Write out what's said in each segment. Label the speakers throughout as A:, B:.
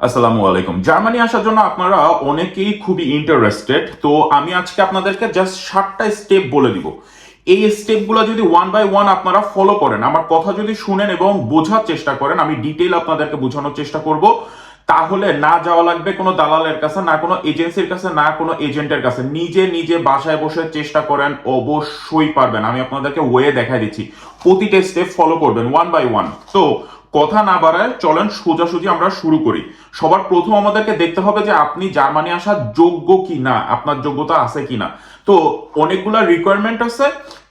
A: আসসালামু আলাইকুম। জার্মানি আসার জন্য আপনারা অনেকেই খুবই ইন্টারেস্টেড তো আমি আজকে আপনাদেরকে জাস্ট সাতটা স্টেপ বলে দিব। এই স্টেপগুলো যদি ওয়ান বাই ওয়ান আপনারা ফলো করেন, আমার কথা যদি শুনেন এবং বোঝার চেষ্টা করেন, আমি ডিটেল আপনাদেরকে বোঝানোর চেষ্টা করব। তাহলে না যাওয়া লাগবে কোনো দালালের কাছে, না কোনো এজেন্সির কাছে, না কোনো এজেন্টের কাছে। নিজে নিজে বাসায় বসে চেষ্টা করেন, অবশ্যই পারবেন। আমি আপনাদেরকে ওয়ে দেখাই দিচ্ছি। প্রতিটা স্টেপ ফলো করবেন ওয়ান বাই ওয়ান তো কথা না বাড়ায় চলেন সোজাসুজি আমরা শুরু করি। সবার প্রথম আমাদেরকে দেখতে হবে যে আপনি জার্মানি আসার যোগ্য কি না আপনার যোগ্যতা আছে কি না তো অনেকগুলা রিকোয়ারমেন্ট আছে,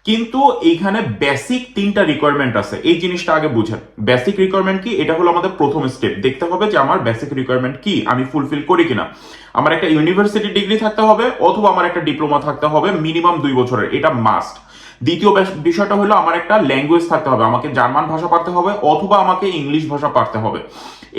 A: কিন্তু এইখানে বেসিক তিনটা রিকোয়ারমেন্ট আছে। এই জিনিসটা আগে বুঝেন। বেসিক রিকোয়ারমেন্ট কি? এটা হলো আমাদের প্রথম স্টেপ দেখতে হবে যে আমার বেসিক রিকোয়ারমেন্ট কি, আমি ফুলফিল করি কিনা। আমার একটা ইউনিভার্সিটি ডিগ্রি থাকতে হবে, অথবা আমার একটা ডিপ্লোমা থাকতে হবে মিনিমাম দুই বছরের। এটা মাস্ট দ্বিতীয় বিষয়টা হলো আমার একটা ল্যাঙ্গুয়েজ থাকতে হবে, আমাকে জার্মান ভাষা পারতে হবে অথবা আমাকে ইংলিশ ভাষা পারতে হবে।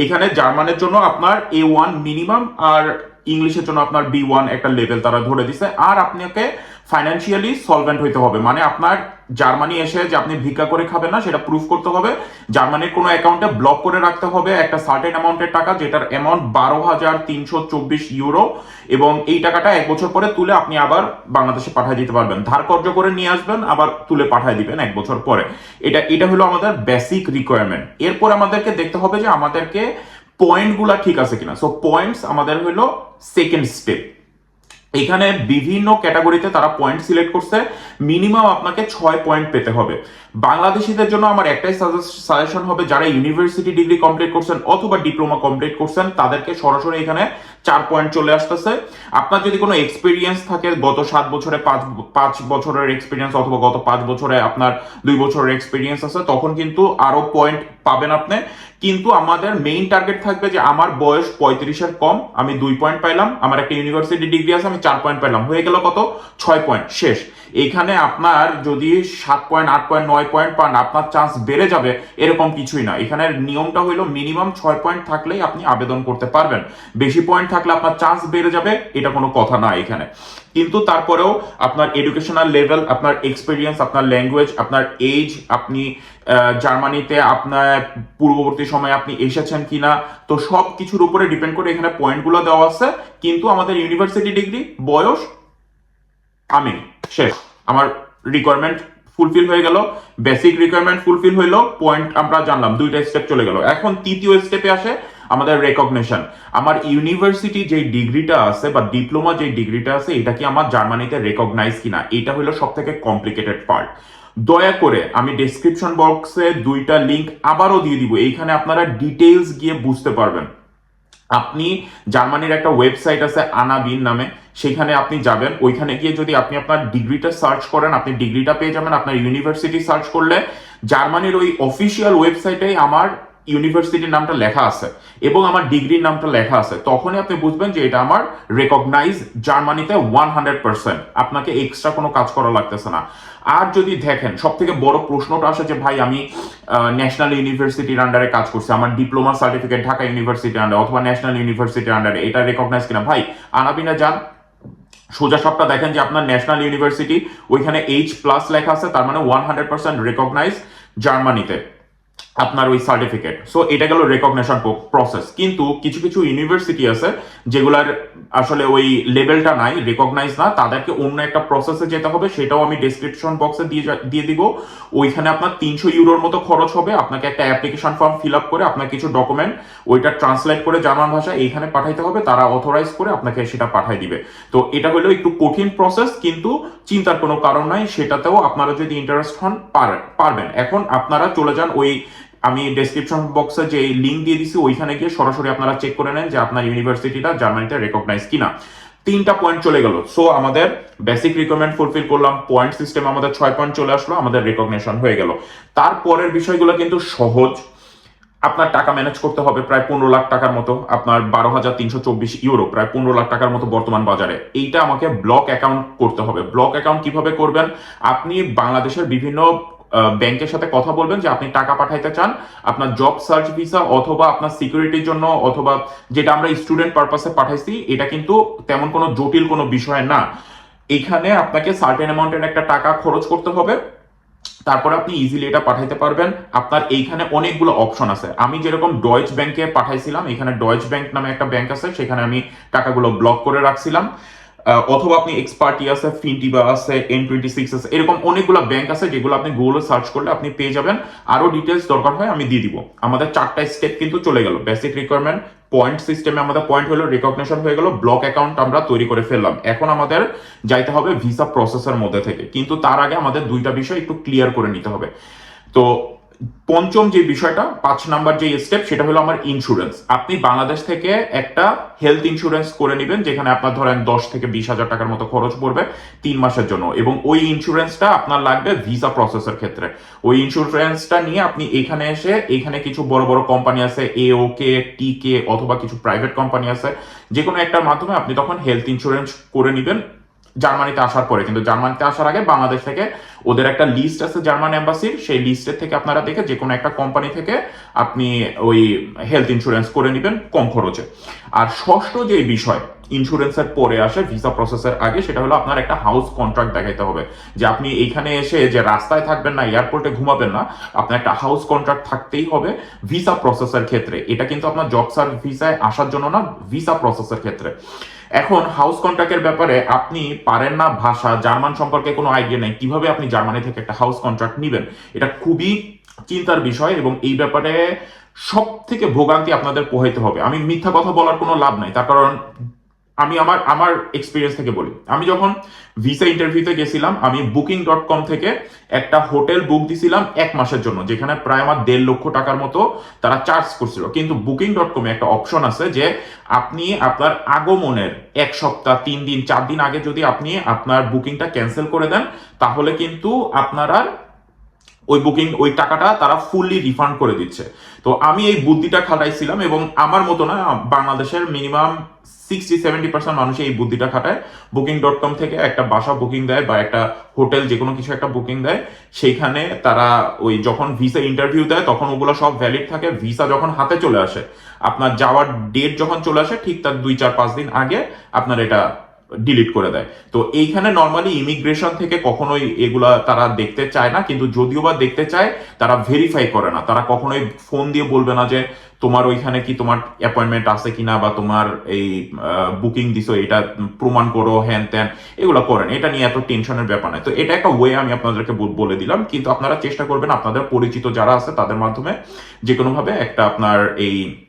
A: এখানে জার্মানের জন্য আপনার এ ওয়ান মিনিমাম আর ইংলিশের জন্য আপনার বি ওয়ান একটা লেভেল তারা ধরে দিছে। আর আপনাকে ফাইন্যান্সিয়ালি সলভেন্ট হইতে হবে। মানে আপনার জার্মানি এসে যে আপনি ভিক্ষা করে খাবেন না, সেটা প্রুফ করতে হবে। জার্মানির কোনো অ্যাকাউন্টে ব্লক করে রাখতে হবে একটা সার্টেন অ্যামাউন্টের টাকা, যেটার অ্যামাউন্ট বারো হাজার তিনশো চব্বিশ ইউরো এবং এই টাকাটা এক বছর পরে তুলে আপনি আবার বাংলাদেশে পাঠিয়ে দিতে পারবেন। ধার কর্য করে নিয়ে আসবেন, আবার তুলে পাঠিয়ে দিবেন এক বছর পরে। এটা এটা হলো আমাদের বেসিক রিকোয়ারমেন্ট এরপর আমাদেরকে দেখতে হবে যে আমাদেরকে পয়েন্টগুলা ঠিক আছে কিনা? সো পয়েন্টস আমাদের হলো সেকেন্ড স্টেপ এখানে বিভিন্ন ক্যাটাগরিতে তারা পয়েন্ট সিলেক্ট করছে। মিনিমাম আপনাকে ছয় পয়েন্ট পেতে হবে। বাংলাদেশিদের জন্য আমার একটাই সাজেশন হবে, যারা ইউনিভার্সিটি ডিগ্রি কমপ্লিট করছেন অথবা ডিপ্লোমা কমপ্লিট করছেন, তাদেরকে সরাসরি এখানে চার পয়েন্ট চলে আসতেছে। আপনার যদি কোনো এক্সপিরিয়েন্স থাকে, গত সাত বছরে পাঁচ পাঁচ বছরের এক্সপিরিয়েন্স অথবা গত পাঁচ বছরে আপনার দুই বছরের এক্সপিরিয়েন্স আছে, তখন কিন্তু আরও পয়েন্ট পাবেন আপনি। কিন্তু আমাদের মেইন টার্গেট থাকবে যে আমার বয়স পঁয়ত্রিশের কম, আমি দুই পয়েন্ট পাইলাম, আমার একটা ইউনিভার্সিটি ডিগ্রি আছে, আমি চার পয়েন্ট পাইলাম। হয়ে গেল কত? ছয় পয়েন্ট শেষ। এখানে আপনার যদি সাত পয়েন্ট আট পয়েন্ট নয় পয়েন্ট পান, আপনার চান্স বেড়ে যাবে, এরকম কিছুই না। এখানের নিয়মটা হইল মিনিমাম ছয় পয়েন্ট থাকলেই আপনি আবেদন করতে পারবেন। বেশি পয়েন্ট থাকলে আপনার চান্স বেড়ে যাবে, এটা কোনো কথা না এখানে। কিন্তু তারপরেও আপনার এডুকেশনাল লেভেল আপনার এক্সপিরিয়েন্স আপনার ল্যাঙ্গুয়েজ আপনার এজ আপনি জার্মানিতে আপনার পূর্ববর্তী সময়ে আপনি এসেছেন কিনা, তো সব কিছুর উপরে ডিপেন্ড করে এখানে পয়েন্টগুলো দেওয়া আছে। কিন্তু আমাদের ইউনিভার্সিটি ডিগ্রি বয়স, আমি শেষ। আমার রিকোয়ারমেন্ট ফুলফিল হয়ে গেল বেসিক রিকোয়ারমেন্ট ফুলফিল হইল পয়েন্ট আমরা জানলাম, দুইটা স্টেপ চলে গেল। এখন তৃতীয় স্টেপে আসে আমাদের রেকগনিশন আমার ইউনিভার্সিটি যে ডিগ্রিটা আছে বা ডিপ্লোমা যে ডিগ্রিটা আছে, এটা কি আমার জার্মানিতে রেকগনাইজ কিনা? এটা হলো সব থেকে কমপ্লিকেটেড পার্ট দয়া করে আমি ডেসক্রিপশন বক্সে দুইটা লিংক আবারও দিয়ে দিব, এইখানে আপনারা ডিটেইলস গিয়ে বুঝতে পারবেন। আপনি জার্মানির একটা ওয়েবসাইট আছে আনাবিন নামে, সেখানে আপনি যাবেন। ওইখানে গিয়ে যদি আপনি আপনার ডিগ্রিটা সার্চ করেন, আপনি ডিগ্রিটা পেয়ে যাবেন, আপনার ইউনিভার্সিটি সার্চ করলে জার্মানির ওই অফিসিয়াল ওয়েবসাইটে আমার ইউনিভার্সিটির নামটা লেখা আছে এবং আমার ডিগ্রির নামটা লেখা আছে, তখনই আপনি বুঝবেন যে এটা আমার রেকগনাইজ জার্মানিতে ওয়ান হান্ড্রেড পার্সেন্ট আপনাকে এক্সট্রা কোনো কাজ করা লাগতেছে না। আর যদি দেখেন সব থেকে বড় প্রশ্নটা আসে যে, ভাই, আমি ন্যাশনাল ইউনিভার্সিটির আন্ডারে কাজ করছি, আমার ডিপ্লোমা সার্টিফিকেট ঢাকা ইউনিভার্সিটির আন্ডারে অথবা ন্যাশনাল ইউনিভার্সিটির আন্ডারে এটা রেকগনাইজ কিনা? ভাই, আনাবিনা যান। সোজা সবটা দেখেন যে, আপনার ন্যাশনাল ইউনিভার্সিটি ওইখানে এইচ প্লাস লেখা আছে, তার মানে ওয়ান হান্ড্রেড পার্সেন্ট রেকগনাইজ জার্মানিতে। আপনার ওই সার্টিফিকেট সো এটা গেল রেকগনেশন প্রসেস কিন্তু কিছু কিছু ইউনিভার্সিটি আছে যেগুলার আসলে ওই লেভেলটা নাই রেকগনাইজ না। তাদেরকে অন্য একটা প্রসেসে যেতে হবে। সেটাও আমি ডেসক্রিপশন বক্সে দিয়ে দিয়ে দিব। ওইখানে আপনার তিনশো ইউরোর মতো খরচ হবে। আপনাকে একটা অ্যাপ্লিকেশন ফর্ম ফিল আপ করে আপনার কিছু ডকুমেন্ট ওইটা ট্রান্সলেট করে জার্মান ভাষায় এইখানে পাঠাইতে হবে। তারা অথরাইজ করে আপনাকে সেটা পাঠাই দিবে। তো এটা হলো একটু কঠিন প্রসেস কিন্তু চিন্তার কোনো কারণ নাই। সেটাতেও আপনারা যদি ইন্টারেস্ট হন, পার- পারবেন। এখন আপনারা চলে যান ওই আমি ডেসক্রিপশন বক্সে যে লিঙ্ক দিয়ে দিছি, ওইখানে গিয়ে সরাসরি আপনারা চেক করে নেন যে আপনার ইউনিভার্সিটিটা জার্মানিতে রেকগনাইজ কিনা। তিনটা পয়েন্ট চলে গেল। সো আমাদের বেসিক রিকোয়ারমেন্ট ফুলফিল করলাম পয়েন্ট সিস্টেম আমাদের ছয় পয়েন্ট চলে আসলো, আমাদের রেকগনেশন হয়ে গেল। তারপরের বিষয়গুলো কিন্তু সহজ। আপনার টাকা ম্যানেজ করতে হবে প্রায় পনেরো লাখ টাকার মতো, আপনার বারো হাজার তিনশো চব্বিশ ইউরো প্রায় পনেরো লাখ টাকার মতো বর্তমান বাজারে। এইটা আমাকে ব্লক অ্যাকাউন্ট করতে হবে। ব্লক অ্যাকাউন্ট কীভাবে করবেন? আপনি বাংলাদেশের বিভিন্ন ব্যাংকের সাথে কথা বলবেন যে আপনি টাকা পাঠাইতে চান, আপনার জব সার্চ ভিসা অথবা আপনার সিকিউরিটির জন্য অথবা যেটা আমরা স্টুডেন্ট পারপাসে পাঠাইছি, এটা কিন্তু তেমন কোনো জটিল কোনো বিষয় না। এখানে আপনাকে সার্টেন অ্যামাউন্টের একটা টাকা খরচ করতে হবে, তারপরে আপনি ইজিলি এটা পাঠাইতে পারবেন। আপনার এইখানে অনেকগুলো অপশন আছে। আমি যেরকম ডয়েচ ব্যাংকে পাঠাইছিলাম, এখানে ডয়েচ ব্যাংক নামে একটা ব্যাংক আছে, সেখানে আমি টাকাগুলো ব্লক করে রাখছিলাম। অথবা আপনি এক্সপার্টি আছে ফিনটিবা আছে এন টোয়েন্টি সিক্স আছে, এরকম অনেকগুলো ব্যাংক আছে যেগুলো আপনি গুগলে সার্চ করলে আপনি পেয়ে যাবেন। আরও ডিটেলস দরকার হয়, আমি দিয়ে দিব। আমাদের চারটা স্টেপ কিন্তু চলে গেল। বেসিক রিকোয়ারমেন্ট পয়েন্ট সিস্টেমে আমাদের পয়েন্ট হলো রিকগনিশন হয়ে গেল ব্লক অ্যাকাউন্ট আমরা তৈরি করে ফেললাম। এখন আমাদের যাইতে হবে ভিসা প্রসেসের মধ্যে থেকে। কিন্তু তার আগে আমাদের দুইটা বিষয় একটু ক্লিয়ার করে নিতে হবে। তো পঞ্চম যে বিষয়টা, পাঁচ নাম্বার যে স্টেপ সেটা হলো আমার ইন্স্যুরেন্স আপনি বাংলাদেশ থেকে একটা হেলথ ইন্স্যুরেন্স করে নেবেন, যেখানে আপনার ধরেন দশ থেকে বিশ হাজার টাকার মতো খরচ পড়বে তিন মাসের জন্য। এবং ওই ইন্স্যুরেন্সটা আপনার লাগবে ভিসা প্রসেসের ক্ষেত্রে। ওই ইন্স্যুরেন্সটা নিয়ে আপনি এখানে এসে, এখানে কিছু বড় বড় কোম্পানি আছে এ ওকে টি কে অথবা কিছু প্রাইভেট কোম্পানি আছে। যে কোনো একটার মাধ্যমে আপনি তখন হেলথ ইন্স্যুরেন্স করে নেবেন। জার্মানিতে আসার পরে, কিন্তু জার্মানিতে আসার আগে বাংলাদেশ থেকে ওদের একটা লিস্ট আছে জার্মান এম্বাসির সেই লিস্টের থেকে আপনারা দেখে যে কোনো একটা কোম্পানি থেকে আপনি ওই হেলথ ইন্স্যুরেন্স করে নেবেন কম খরচে। আর ষষ্ঠ যে বিষয় ইন্স্যুরেন্সের পরে আসে ভিসা প্রসেসের আগে, সেটা হলো আপনার একটা হাউস কন্ট্রাক্ট দেখাইতে হবে। যে আপনি এইখানে এসে যে রাস্তায় থাকবেন না এয়ারপোর্টে ঘুমাবেন না, আপনার একটা হাউস কন্ট্রাক্ট থাকতেই হবে ভিসা প্রসেসের ক্ষেত্রে। এটা কিন্তু আপনার জব সার্ভ ভিসায় আসার জন্য না ভিসা প্রসেসের ক্ষেত্রে। এখন হাউস কন্ট্রাক্টের ব্যাপারে আপনি পারেন না ভাষা, জার্মান সম্পর্কে কোনো আইডিয়া নেই। কীভাবে আপনি জার্মানি থেকে একটা হাউস কন্ট্রাক্ট নেবেন? এটা খুবই চিন্তার বিষয় এবং এই ব্যাপারে সব থেকে ভোগান্তি আপনাদের পোহাইতে হবে। আমি মিথ্যা কথা বলার কোনো লাভ নাই। তার কারণ আমি আমার আমার এক্সপিরিয়েন্স থেকে বলি। আমি যখন ভিসা ইন্টারভিউতে গেছিলাম, আমি বুকিং ডট কম থেকে একটা হোটেল বুক দিছিলাম এক মাসের জন্য, যেখানে প্রায় আমার দেড় লক্ষ টাকার মতো তারা চার্জ করছিল। কিন্তু বুকিং ডট কমে একটা অপশন আছে যে আপনি আপনার আগমনের এক সপ্তাহ, তিন দিন, চার দিন আগে যদি আপনি আপনার বুকিংটা ক্যান্সেল করে দেন, তাহলে কিন্তু আপনারা ওই বুকিং ওই টাকাটা তারা ফুললি রিফান্ড করে দিচ্ছে। তো আমি এই বুদ্ধিটা খাটাইছিলাম এবং আমার মতো না, বাংলাদেশের মিনিমাম সিক্সটি সেভেন্টি পার্সেন্ট মানুষ এই বুদ্ধিটা খাটায়। বুকিং ডট কম থেকে একটা বাসা বুকিং দেয় বা একটা হোটেল যে কোনো কিছু একটা বুকিং দেয়। সেইখানে তারা ওই যখন ভিসা ইন্টারভিউ দেয়, তখন ওগুলো সব ভ্যালিড থাকে। ভিসা যখন হাতে চলে আসে, আপনার যাওয়ার ডেট যখন চলে আসে, ঠিক তার দুই, চার, পাঁচ দিন আগে আপনার এটা ডিলিট করে দেয়। তো এইখানে নর্মালি ইমিগ্রেশন থেকে কখনোই এগুলা তারা দেখতে চায় না, কিন্তু যদিও বা দেখতে চায়, তারা ভেরিফাই করে না। তারা কখনোই ফোন দিয়ে বলবে না যে, তোমার ওইখানে কি তোমার অ্যাপয়েন্টমেন্ট আছে কিনা বা তোমার এই বুকিং দিছো, এটা প্রমাণ করো, হ্যান ত্যান। এগুলো করেন এটা নিয়ে এত টেনশনের ব্যাপার নাই। তো এটা একটা ওয়ে আমি আপনাদেরকে বল- দিলাম। কিন্তু আপনারা চেষ্টা করবেন, আপনাদের পরিচিত যারা আছে, তাদের মাধ্যমে যে কোনোভাবে একটা আপনার এই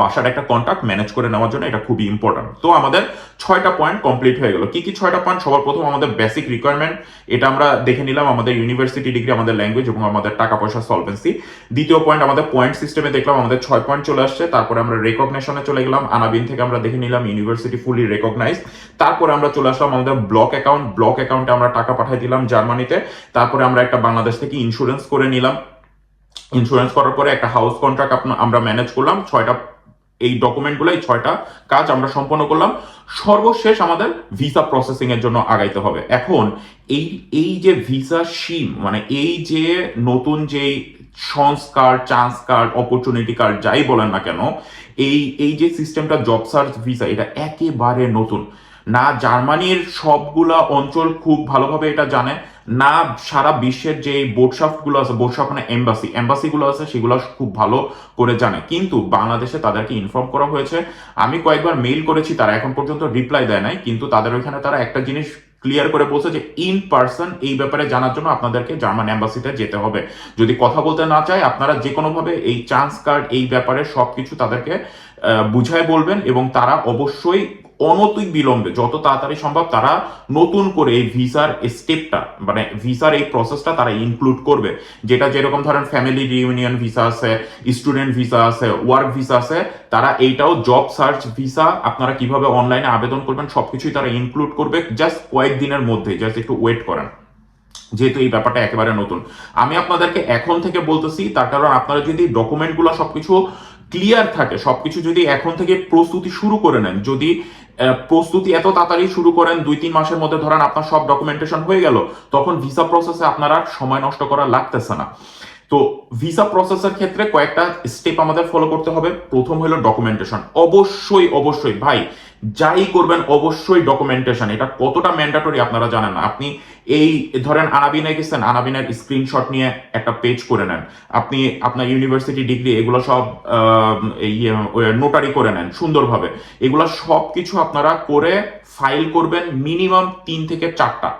A: বাসার একটা কন্ট্যাক্ট ম্যানেজ করে নেওয়ার জন্য এটা খুবই ইম্পর্টেন্ট তো আমাদের ছয়টা পয়েন্ট কমপ্লিট হয়ে গেল। কি কি ছয়টা পয়েন্ট সবার প্রথম আমাদের বেসিক রিকোয়ারমেন্ট এটা আমরা দেখে নিলাম আমাদের ইউনিভার্সিটি ডিগ্রি আমাদের ল্যাঙ্গুয়েজ এবং আমাদের টাকা পয়সা সলভেন্সি দ্বিতীয় পয়েন্ট আমাদের পয়েন্ট সিস্টেমে দেখলাম আমাদের ছয় পয়েন্ট চলে আসছে, তারপরে আমরা রেকগনেশনে চলে গেলাম, আনাবিন থেকে আমরা দেখে নিলাম ইউনিভার্সিটি ফুলি রেকগনাইজ তারপরে আমরা চলে আসলাম আমাদের ব্লক অ্যাকাউন্ট ব্লক অ্যাকাউন্টে আমরা টাকা পাঠিয়ে দিলাম জার্মানিতে। তারপরে আমরা একটা বাংলাদেশ থেকে ইন্স্যুরেন্স করে নিলাম। ইন্স্যুরেন্স করার পরে একটা হাউস কন্ট্রাক্ট আমরা ম্যানেজ করলাম। ছয়টা, এই ডকুমেন্টগুলো এই ছয়টা কাজ আমরা সম্পন্ন করলাম। সর্বশেষ আমাদের ভিসা প্রসেসিং এর জন্য আগাইতে হবে। এখন এই এই যে ভিসা সিম মানে এই যে নতুন যে সংস্কার চান্স কার্ড অপরচুনিটি কার্ড যাই বলেন না কেন, এই এই যে সিস্টেমটা জব সার্চ ভিসা এটা একেবারে নতুন। না জার্মানির সবগুলা অঞ্চল খুব ভালোভাবে এটা জানে, না সারা বিশ্বের যে বোর্ডশাফটগুলো আছে বোর্ডশাফট মানে এম্বাসি এম্বাসি গুলো আছে, সেগুলো খুব ভালো করে জানে। কিন্তু বাংলাদেশে তাদেরকে ইনফর্ম করা হয়েছে। আমি কয়েকবার মেইল করেছি, তারা এখন পর্যন্ত রিপ্লাই দেয় নাই, কিন্তু তাদের ওইখানে তারা একটা জিনিস ক্লিয়ার করে বলছে যে ইন পার্সন এই ব্যাপারে জানার জন্য আপনাদেরকে জার্মান এম্বাসিতে যেতে হবে। যদি কথা বলতে না চায়, আপনারা যে কোনোভাবে এই চান্স কার্ড এই ব্যাপারে সবকিছু তাদেরকে বুঝায় বলবেন এবং তারা অবশ্যই অনতিক বিলম্বে যত তাড়াতাড়ি সম্ভব তারা নতুন করে এই ভিসার স্টেপটা মানে ভিসার এই প্রসেসটা তারা ইনক্লুড করবে। যেটা যেরকম ধরেন ফ্যামিলি রিউনিয়ন ভিসা আছে স্টুডেন্ট ভিসা আছে ওয়ার্ক ভিসা আছে, তারা এইটাও জব সার্চ ভিসা আপনারা কীভাবে অনলাইনে আবেদন করবেন, সবকিছুই তারা ইনক্লুড করবে জাস্ট কয়েকদিনের মধ্যে জাস্ট একটু ওয়েট করেন। যেহেতু এই ব্যাপারটা একেবারে নতুন। আমি আপনাদেরকে এখন থেকে বলতেছি, তার কারণ আপনারা যদি ডকুমেন্টগুলো সবকিছু ক্লিয়ার থাকে, সবকিছু যদি এখন থেকে প্রস্তুতি শুরু করে নেন, যদি প্রস্তুতি এত তাড়াতাড়ি শুরু করেন, দুই তিন মাসের মধ্যে ধরেন আপনার সব ডকুমেন্টেশন হয়ে গেল, তখন ভিসা প্রসেসে আপনার আর সময় নষ্ট করা লাগতেছে না। তো ভিসা প্রসেসের ক্ষেত্রে কয়েকটা স্টেপ আমাদের ফলো করতে হবে। প্রথম হলো ডকুমেন্টেশন অবশ্যই অবশ্যই, ভাই, যাই করবেন, অবশ্যই ডকুমেন্টেশন এটা কতটা ম্যান্ডাটরি আপনারা জানেন না। আপনি এই, ধরেন আনাবিনে গেছেন আনাবিনের স্ক্রিনশট নিয়ে একটা পেজ করে নেন। আপনি আপনার ইউনিভার্সিটি ডিগ্রি এগুলো সব নোটারি করে নেন সুন্দরভাবে। এগুলো সব কিছু আপনারা করে ফাইল করবেন মিনিমাম তিন থেকে চারটা।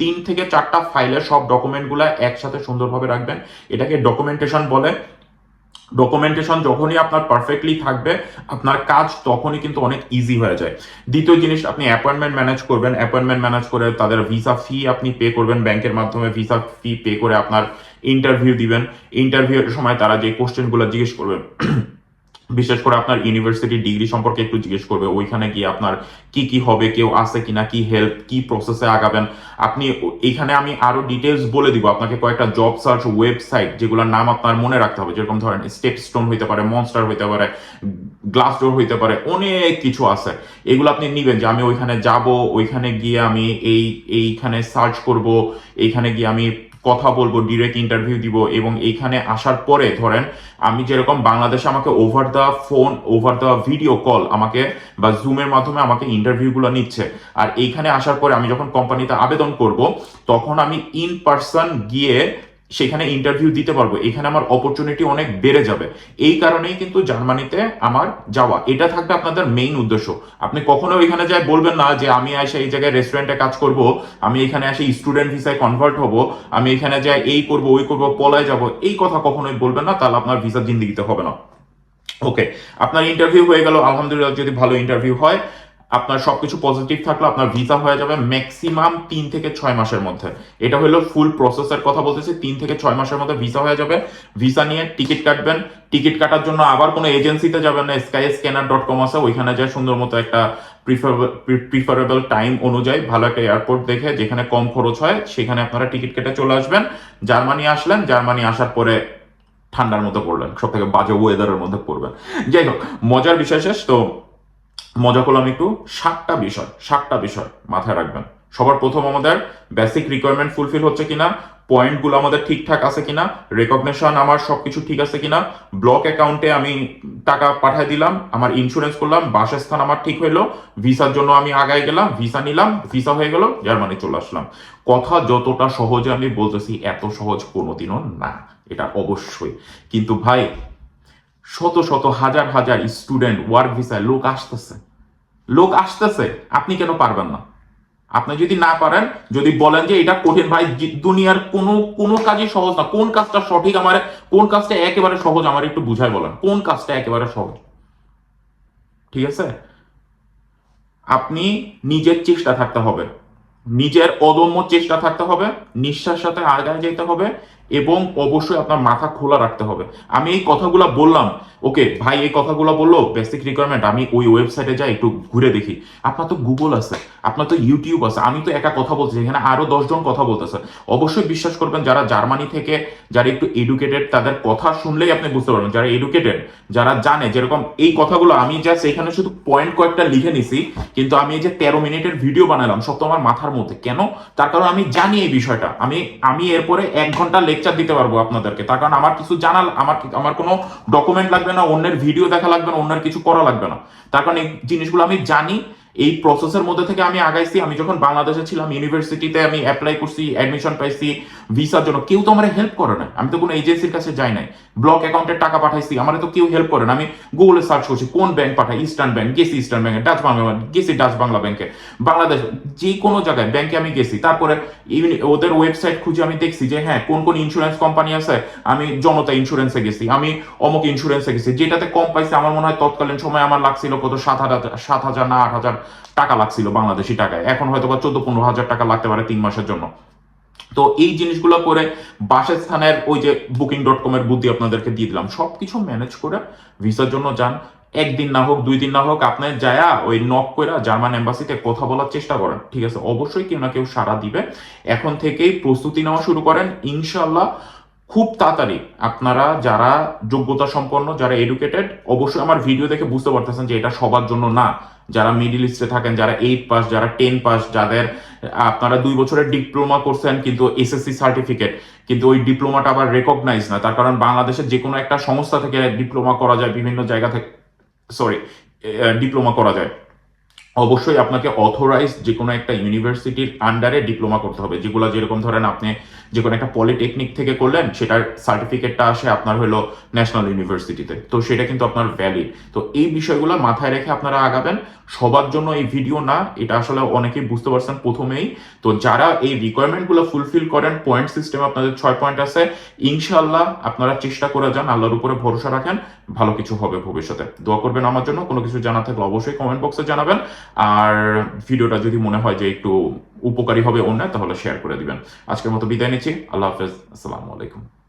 A: তিন থেকে চারটা ফাইলের সব ডকুমেন্টগুলো একসাথে সুন্দরভাবে রাখবেন। এটাকে ডকুমেন্টেশন বলে ডকুমেন্টেশন যখনই আপনার পারফেক্টলি থাকবে, আপনার কাজ তখনই কিন্তু অনেক ইজি হয়ে যায়। দ্বিতীয় জিনিস, আপনি অ্যাপয়েন্টমেন্ট ম্যানেজ করবেন। অ্যাপয়েন্টমেন্ট ম্যানেজ করে তাদের ভিসা ফি আপনি পে করবেন। ব্যাংকের মাধ্যমে ভিসা ফি পে করে আপনার ইন্টারভিউ দিবেন। ইন্টারভিউয়ের সময় তারা যে কোশ্চেনগুলো জিজ্ঞেস করবেন বিশেষ করে আপনার ইউনিভার্সিটি ডিগ্রি সম্পর্কে একটু জিজ্ঞেস করবে, ওইখানে গিয়ে আপনার কি কি হবে, কেউ আছে কিনা, কি হেল্প কি প্রসেসে আগাবেন। আপনি এখানে আমি আরও ডিটেলস বলে দিব, আপনাকে কয়েকটা জব সার্চ ওয়েবসাইট যেগুলোর নাম আপনার মনে রাখতে হবে, যেরকম ধরেন স্টেপ স্টোন হইতে পারে মনস্টার হইতে পারে গ্লাস ডোর হইতে পারে, অনেক কিছু আছে। এগুলো আপনি নিবেন যে আমি ওইখানে যাব, ওইখানে গিয়ে আমি এই, এইখানে সার্চ করব, এইখানে গিয়ে আমি কথা বলব ডিরেক্ট ইন্টারভিউ দিব এবং এইখানে আসার পরে ধরেন আমি যেরকম বাংলাদেশে আমাকে over the phone over the video call আমাকে বা জুমের মাধ্যমে আমাকে ইন্টারভিউগুলো নিচ্ছে। আর এইখানে আসার পরে আমি যখন কোম্পানিতে আবেদন করব, তখন আমি ইন পার্সন গিয়ে সেখানে ইন্টারভিউ দিতে পারব। এখানে আমার অপরচুনিটি অনেক বেড়ে যাবে। এই কারণেই কিন্তু জার্মানিতে আমার যাওয়া। এটা থাকবে আপনাদের মেইন উদ্দেশ্য। আপনি কখনো এখানে যাই বলবেন না যে, আমি এসে এই জায়গায় রেস্টুরেন্টে কাজ করব। আমি এখানে এসে স্টুডেন্ট ভিসায় কনভার্ট হব। আমি এখানে যাই, এই করব, ওই করব, পলায় যাব। এই কথা কখনোই বলবেন না, তাহলে আপনার ভিসা জিন্দিগিতে হবে না। ওকে আপনার ইন্টারভিউ হয়ে গেল। আলহামদুলিল্লাহ, যদি ভালো ইন্টারভিউ হয় আপনার সবকিছু পজিটিভ থাকলে, আপনার ভিসা হয়ে যাবে ম্যাক্সিমাম তিন থেকে ছয় মাসের মধ্যে। এটা হলো ফুল প্রসেসের কথা বলতেছি, তিন থেকে ছয় মাসের মধ্যে ভিসা হয়ে যাবে। ভিসা নিয়ে টিকিট কাটবেন। টিকিট কাটার জন্য আবার কোনো এজেন্সিতে যাবেন না স্কাই স্ক্যানার ডট কম আছে, ওইখানে যায় সুন্দর মতো একটা প্রিফারেবল টাইম অনুযায়ী ভালো একটা এয়ারপোর্ট দেখে যেখানে কম খরচ হয়, সেখানে আপনারা টিকিট কেটে চলে আসবেন। জার্মানি আসলেন, জার্মানি আসার পরে ঠান্ডার মতো পড়লেন সব থেকে বাজে ওয়েদারের মধ্যে পড়বেন। যাই হোক, মজার বিষয় শেষ, তো মজা করলাম একটু, সাতটা বিষয় সাতটা বিষয় মাথায় রাখবেন। সবার প্রথম আমাদের বেসিক রিকোয়ারমেন্ট ফুলফিল হচ্ছে কিনা পয়েন্টগুলো আমাদের ঠিকঠাক আছে কিনা রেকগনেশন আমার সবকিছু ঠিক আছে কিনা ব্লক অ্যাকাউন্টে আমি টাকা পাঠিয়ে দিলাম, আমার ইন্স্যুরেন্স করলাম, বাসস্থান আমার ঠিক হইল, ভিসার জন্য আমি আগায় গেলাম, ভিসা নিলাম, ভিসা হয়ে গেল, জার্মানি চলে আসলাম। কথা যতটা সহজে আমি বলতেছি, এত সহজ কোনোদিনও না, এটা অবশ্যই। কিন্তু ভাই শত শত হাজার হাজার স্টুডেন্ট ওয়ার্ক ভিসায় লোক আসতেছে। লোক আসতেছে, আপনি কেন পারবেন না? আপনি যদি না পারেন, যদি বলেন যে এটা কঠিন, ভাই দুনিয়ার কোনো কোনো কাজই সহজ না। কোন কাজটা সঠিক আমার, কোন কাজটা একেবারে সহজ আমার একটু বুঝাই বলেন। কোন কাজটা একেবারে সহজ? ঠিক আছে? আপনি নিজের চেষ্টা থাকতে হবে। নিজের অদম্য চেষ্টা থাকতে হবে। নিঃশ্বাস সাথে আগায় যেতে হবে। এবং অবশ্যই আপনার মাথা খোলা রাখতে হবে। আমি এই কথাগুলো বললাম ওকে ভাই এই কথাগুলো বলল বেসিক রিকোয়ারমেন্ট আমি ওই ওয়েবসাইটে যাই, একটু ঘুরে দেখি। আপনার তো গুগল আছে, আপনার তো ইউটিউব আছে, আমি তো একা কথা বলছি এখানে আরও দশজন কথা বলতেছে। অবশ্যই বিশ্বাস করবেন, যারা জার্মানি থেকে, যারা একটু এডুকেটেড তাদের কথা শুনলেই আপনি বুঝতে পারবেন, যারা এডুকেটেড যারা জানে, যেরকম এই কথাগুলো আমি জাস্ট এখানে শুধু পয়েন্ট কয়েকটা লিখে নিছি, কিন্তু আমি এই যে তেরো মিনিটের ভিডিও বানালাম, সব তো আমার মাথার মধ্যে। কেন? তার কারণ আমি জানি এই বিষয়টা। আমি আমি এরপরে এক ঘণ্টা লেকচার দিতে পারব আপনাদেরকে। তার কারণ আমার কিছু জানাল আমার আমার কোনো ডকুমেন্ট লাগবে না, অন্যের ভিডিও দেখা লাগবে না, অন্যের কিছু করা লাগবে না। তার কারণ এই জিনিসগুলো আমি জানি এই প্রসেসের মধ্যে থেকে আমি আগাইছি। আমি যখন বাংলাদেশে ছিলাম ইউনিভার্সিটিতে আমি অ্যাপ্লাই করছি অ্যাডমিশন পাইছি ভিসার জন্য। কেউ তো আমার হেল্প করে না আমি তো কোনো এজেন্সির কাছে যাই নাই। ব্লক অ্যাকাউন্টে টাকা পাঠাইছি। আমার তো কেউ হেল্প করে না আমি গুগলে সার্চ করছি, কোন ব্যাংক পাঠায়? ইস্টার্ন ব্যাংক গেছি ইস্টার্ন ব্যাংকে ডাচ বাংলা গেছি ডাচ বাংলা ব্যাংকে বাংলাদেশ যে কোনো জায়গায় ব্যাংকে আমি গেছি। তারপরে ওদের ওয়েবসাইট খুঁজে আমি দেখছি যে হ্যাঁ কোন কোন ইন্স্যুরেন্স কোম্পানি আছে? আমি জনতা ইন্স্যুরেন্সে গেছি। আমি অমুক ইন্স্যুরেন্সে গেছি। যেটাতে কম পাইছে, আমার মনে হয় তৎকালীন সময় আমার লাগছিল কত? সাত হাজার সাত হাজার না আট হাজার। টাকা লাগছিল বাংলাদেশি টাকায়। এখন হয়তো বা চোদ্দ পনেরো হাজার টাকা লাগতে পারে তিন মাসের জন্য। তো এই জিনিসগুলো করে বাসস্থানের ওই যে বুকিং ডট কম এর বুদ্ধি আপনাদেরকে দিয়ে দিলাম। সবকিছু ম্যানেজ করে ভিসার জন্য যান। একদিন না হোক, দুই দিন না হোক, আপনি যায়া ওই নক করে জার্মান এম্বাসিতে কথা বলার চেষ্টা করেন। ঠিক আছে? অবশ্যই কেউ না কেউ সাড়া দিবে। এখন থেকেই প্রস্তুতি নেওয়া শুরু করেন। ইনশাল্লাহ খুব তাড়াতাড়ি আপনারা যারা যোগ্যতা সম্পন্ন, যারা এডুকেটেড অবশ্যই আমার ভিডিও দেখে বুঝতে পারতেছেন যে এটা সবার জন্য না। যারা মিডিল ইস্টে থাকেন, যারা এইট পাস যারা টেন পাস যাদের, আপনারা দুই বছরের ডিপ্লোমা করছেন কিন্তু এসএসসি সার্টিফিকেট কিন্তু ওই ডিপ্লোমাটা আবার রেকগনাইজ না। তার কারণ বাংলাদেশের যে কোনো একটা সংস্থা থেকে ডিপ্লোমা করা যায়, বিভিন্ন জায়গা থেকে সরি ডিপ্লোমা করা যায়। অবশ্যই আপনাকে অথরাইজ যে কোনো একটা ইউনিভার্সিটির আন্ডারে ডিপ্লোমা করতে হবে। যেগুলো যেরকম ধরেন আপনি যে কোনো একটা পলিটেকনিক থেকে করলেন, সেটার সার্টিফিকেটটা আসে আপনার হলো ন্যাশনাল ইউনিভার্সিটিতে তো সেটা কিন্তু আপনার ভ্যালিড তো এই বিষয়গুলো মাথায় রেখে আপনারা আগাবেন। সবার জন্য এই ভিডিও না, এটা আসলে অনেকেই বুঝতে পারছেন প্রথমেই। তো যারা এই রিকোয়ারমেন্টগুলো ফুলফিল করেন পয়েন্ট সিস্টেম আপনাদের ছয় পয়েন্ট আছে ইনশাল্লাহ আপনারা চেষ্টা করে যান, আল্লাহর উপরে ভরসা রাখেন, ভালো কিছু হবে ভবিষ্যতে। দোয়া করবেন আমার জন্য, কোনো কিছু জানা থাকলে অবশ্যই কমেন্ট বক্সে জানাবেন। আর ভিডিওটা যদি মনে হয় যে একটু উপকারী হবে অন্য তাহলে শেয়ার করে দিবেন। আজকের মতো বিদায় নিচ্ছি। আল্লাহ হাফেজ। আসসালামু আলাইকুম।